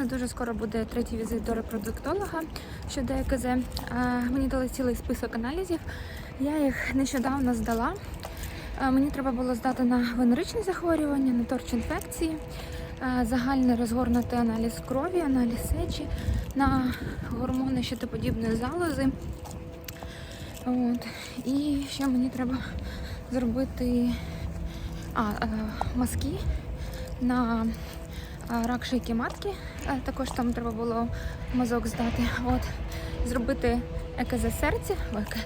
мене дуже скоро буде третій візит до репродуктолога щодо ЕКЗ. Е, Мені дали цілий список аналізів. Я їх нещодавно здала. Е, Мені треба було здати на венеричні захворювання, на торч інфекції, е, загальний розгорнутий аналіз крові, аналіз сечі, на гормони щитоподібної залози. От. І ще мені треба зробити а, мазки на рак шийки матки. Е, Також там треба було мазок здати. От. Зробити ЕКЗ серця,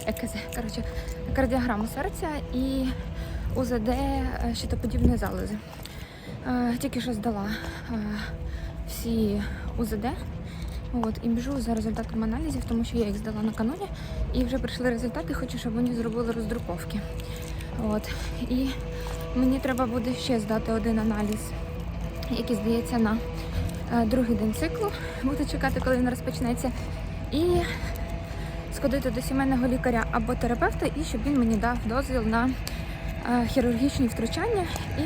ЕКЗ, коротше, кардіограму серця і УЗД е, щитоподібної залози. Е, Тільки що здала всі УЗД. От, і біжу за результатами аналізів, тому що я їх здала накануні, і вже прийшли результати, хочу, щоб вони зробили роздруковки. От. І мені треба буде ще здати один аналіз, який здається на е, другий день циклу. Буду чекати, коли він розпочнеться. І сходити до сімейного лікаря або терапевта, і щоб він мені дав дозвіл на е, хірургічні втручання і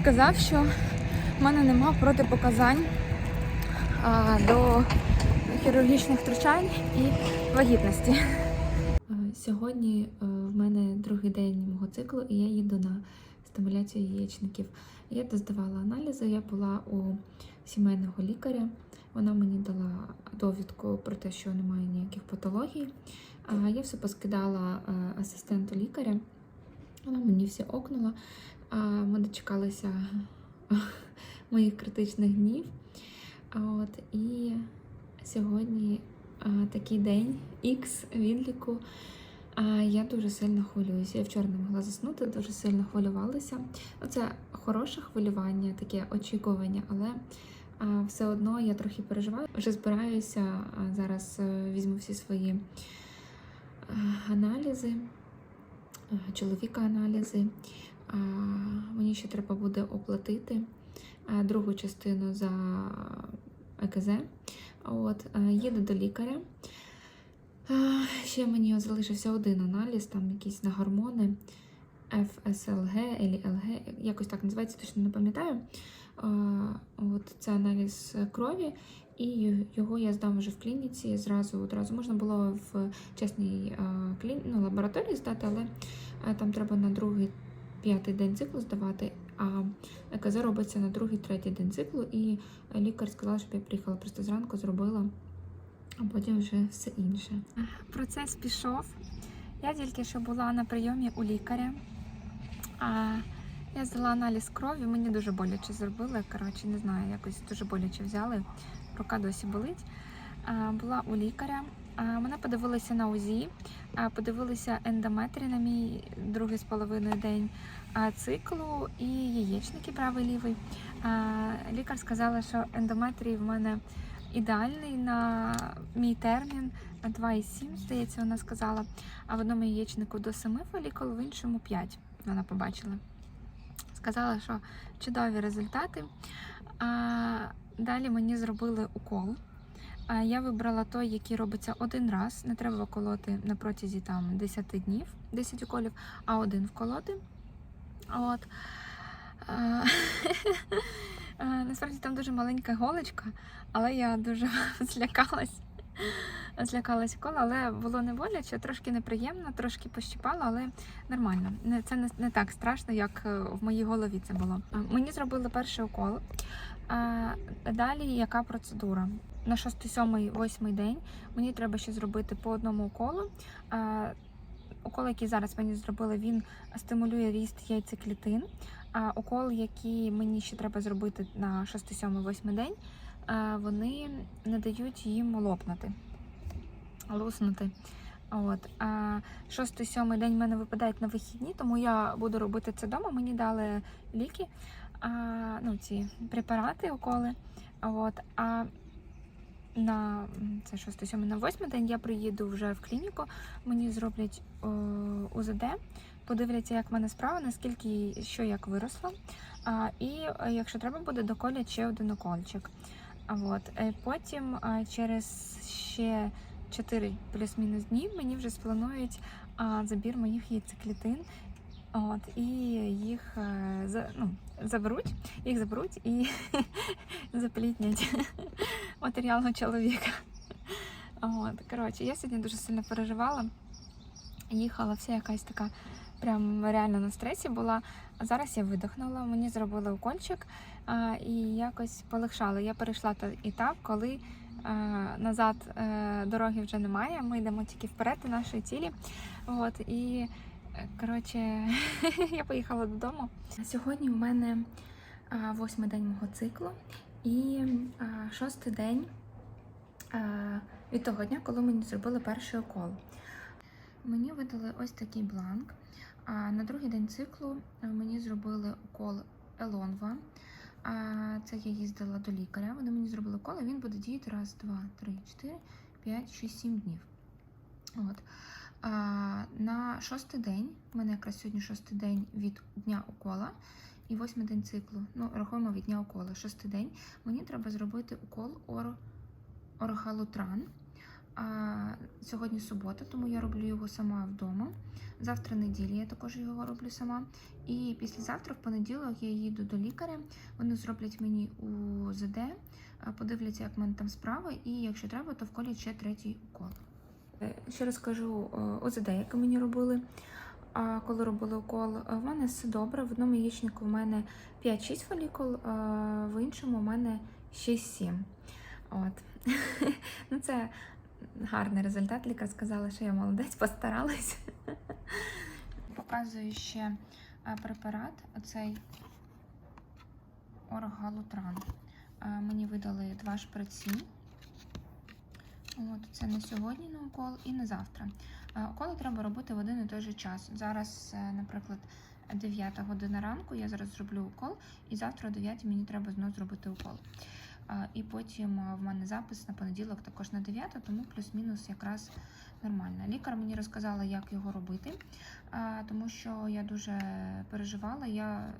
сказав, що в мене нема протипоказань до хірургічних втручань і вагітності. Сьогодні е, в мене другий день мого циклу, і я їду на стимуляцію яєчників. Я доздавала аналізи, я була у сімейного лікаря. Вона мені дала довідку про те, що немає ніяких патологій. Я все поскидала е, асистенту лікаря. Вона мені все окнула. Ми дочекалися моїх критичних днів. От, і сьогодні такий день Х відліку. А, я дуже сильно хвилююся. Я вчора не могла заснути, дуже сильно хвилювалася. Ну, Це хороше хвилювання, таке очікування, але все одно я трохи переживаю. Вже збираюся. Зараз е, візьму всі свої е, аналізи, е, чоловіка аналізи. Мені ще треба буде оплатити другу частину за ЕКЗ. От, їду до лікаря. Ще мені залишився один аналіз, там якісь на гормони FSLG, LG, якось так називається, точно не пам'ятаю. От це аналіз крові, і його я здам вже в клініці. Зразу одразу можна було в чесній е, ну, лабораторії здати, але там треба на другий п'ятий день циклу здавати. А ЕКЗ робиться на другий, третій день циклу, і лікар сказала, щоб я приїхала просто зранку, зробила, а потім вже все інше. Процес пішов. Я тільки що була на прийомі у лікаря. А, я здала аналіз крові, мені дуже боляче зробили. Коротше, не знаю, якось дуже боляче взяли. Рука досі болить. Була у лікаря. Мене подивилися на УЗІ, подивилися ендометрі на мій другий з половиною день циклу і яєчники правий лівий. Лікар сказала, що ендометрій в мене ідеальний на мій термін 2,7, здається, вона сказала. А в одному яєчнику до 7 фолікул, в іншому 5. Вона побачила. Сказала, що чудові результати. А, далі мені зробили укол. А, я вибрала той, який робиться один раз. Не треба колоти на протязі там 10 днів, 10 уколів, а один вколоти. От. А, Насправді там дуже маленька голочка, але я дуже злякалась. Злякалась кола, але було не боляче, трошки неприємно, трошки пощипала, але нормально. Це не, не так страшно, як е, в моїй голові це було. Мені зробили перший укол. Далі яка процедура? На 6, 7, 8 день мені треба ще зробити по одному уколу. Укол, який зараз мені зробили, він стимулює ріст яйцеклітин. А укол, який мені ще треба зробити на 6, 7, 8 день, вони не дають їм лопнути, луснути. От. А шостий, сьомий день в мене випадають на вихідні, тому я буду робити це вдома. Мені дали ліки, а, ну, ці препарати, уколи. От. А на це шостий, сьомий, на восьмий день я приїду вже в клініку, мені зроблять о, УЗД, подивляться, як в мене справа, наскільки що як виросло. А, і е, якщо треба буде, доколять ще один укольчик. А от е, потім а, через ще 4 плюс-мінус днів мені вже спланують а, забір моїх яйцеклітин. От, і їх е, ну, заберуть, їх заберуть і заплітнять матеріалу чоловіка. От, коротше, я сьогодні дуже сильно переживала. Їхала вся якась така, прям реально на стресі була. А зараз я видихнула, мені зробили укольчик а, і якось полегшало. Я перейшла той етап, коли а, назад е, дороги вже немає. Ми йдемо тільки вперед до нашої цілі. От, і е, коротше, я поїхала додому. Сьогодні у мене восьмий день мого циклу і шостий день від того дня, коли мені зробили перший укол. Мені видали ось такий бланк. А на другий день циклу мені зробили укол Елонва. Це я їздила до лікаря. Вони мені зробили укол, і він буде діяти раз, два, три, чотири, п'ять, шість, сім днів. От. На шостий день, в мене якраз сьогодні шостий день від дня укола і восьмий день циклу. Ну, рахуємо від дня укола. Шостий день мені треба зробити укол ор... оргалутран. А, сьогодні субота, тому я роблю його сама вдома. Завтра неділя, я також його роблю сама. І післязавтра, в понеділок, я їду до лікаря. Вони зроблять мені УЗД, подивляться, як в мене там справи, і якщо треба, то вколять ще третій укол. Е, Ще розкажу е, ОЗД, яке мені робили. Коли робили укол, е, в мене все добре. В одному яєчнику в мене 5-6 фолікул, в іншому в мене 6-7. От. ну, це гарний результат. Лікар сказала, що я молодець, постаралась. Показую ще препарат, оцей оргалутран. Мені видали два шприці. От, це на сьогодні на укол і на завтра. Е, Уколи треба робити в один і той же час. Зараз, е, наприклад, 9 година ранку, я зараз зроблю укол, і завтра о 9 мені треба знову зробити укол. Е, І потім в мене запис на понеділок також на 9, тому плюс-мінус якраз нормально. Лікар мені розказала, як його робити, тому що я дуже переживала. Я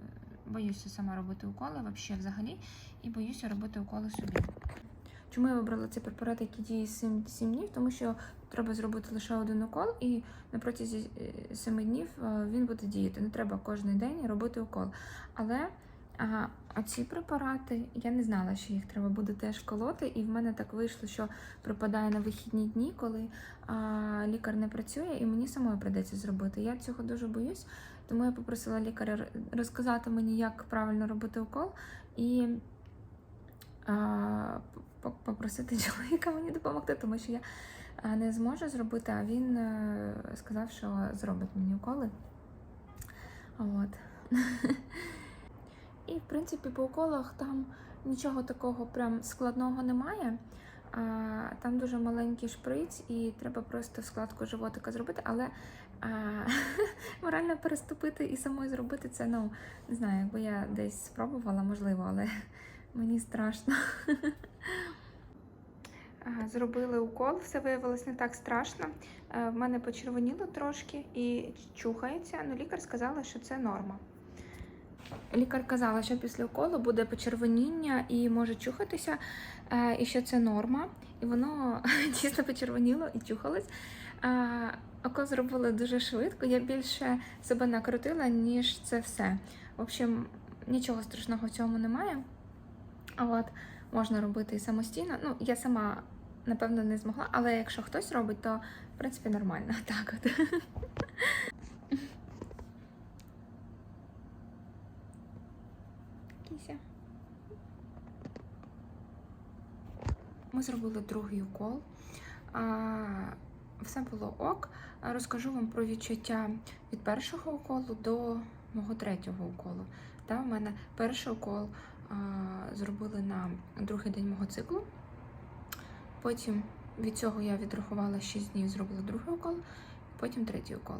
боюся сама робити уколи взагалі, і боюся робити уколи собі. Чому я вибрала цей препарат, який діє 7, 7 днів? Тому що треба зробити лише один укол, і на протязі 7 днів е, він буде діяти. Не треба кожен день робити укол. Але а, а ці препарати я не знала, що їх треба буде теж колоти, і в мене так вийшло, що припадає на вихідні дні, коли а, лікар не працює, і мені самою прийдеться зробити. Я цього дуже боюсь, тому я попросила лікаря розказати мені, як правильно робити укол, і а, попросити чоловіка мені допомогти, тому що я не зможу зробити, а він е, сказав, що зробить мені уколи. От. І, в принципі, по уколах там нічого такого прям складного немає. Там дуже маленький шприц, і треба просто складку животика зробити, але а, морально переступити і самою зробити це, ну, не знаю, якби я десь спробувала, можливо, але мені страшно. Зробили укол, все виявилось не так страшно. Е, В мене почервоніло трошки і чухається, але лікар сказала, що це норма. Лікар казала, що після уколу буде почервоніння і може чухатися, е, і що це норма. І воно дійсно почервоніло і чухалось. Е, Укол зробили дуже швидко. Я більше себе накрутила, ніж це все. В общем, нічого страшного в цьому немає. От можна робити і самостійно. Ну, я сама, напевно, не змогла, але якщо хтось робить, то в принципі нормально. Так от. Кіся. Ми зробили другий укол. Все було ок. Розкажу вам про відчуття від першого уколу до мого третього уколу. Та, у мене перший укол а, зробили на другий день мого циклу. Потім від цього я відрахувала 6 днів, зробила другий укол, потім третій укол.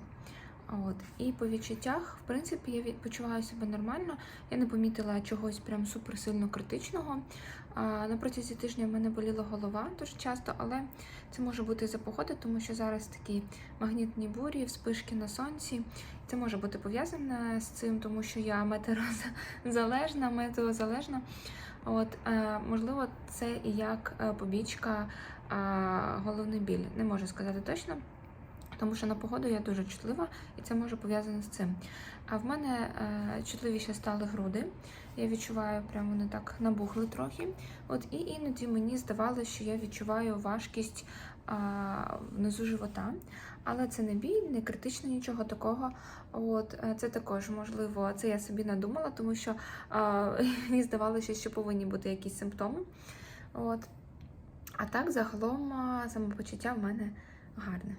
От. І по відчуттях, в принципі, я почуваю себе нормально. Я не помітила чогось прям суперсильно критичного. На протязі тижня в мене боліла голова дуже часто, але це може бути за погоди, тому що зараз такі магнітні бурі, вспишки на сонці. Це може бути пов'язане з цим, тому що я метеозалежна, метеозалежна. От, е, можливо, це і як е, побічка головний біль. Не можу сказати точно. Тому що на погоду я дуже чутлива, і це може пов'язано з цим. А в мене е, чутливіше стали груди. Я відчуваю, прямо вони так набухли трохи. От і іноді мені здавалося, що я відчуваю важкість а, внизу живота. Але це не біль, не критично нічого такого. От е, це також можливо, це я собі надумала, тому що а, мені здавалося, що повинні бути якісь симптоми. От. А так, загалом, самопочуття в мене гарне.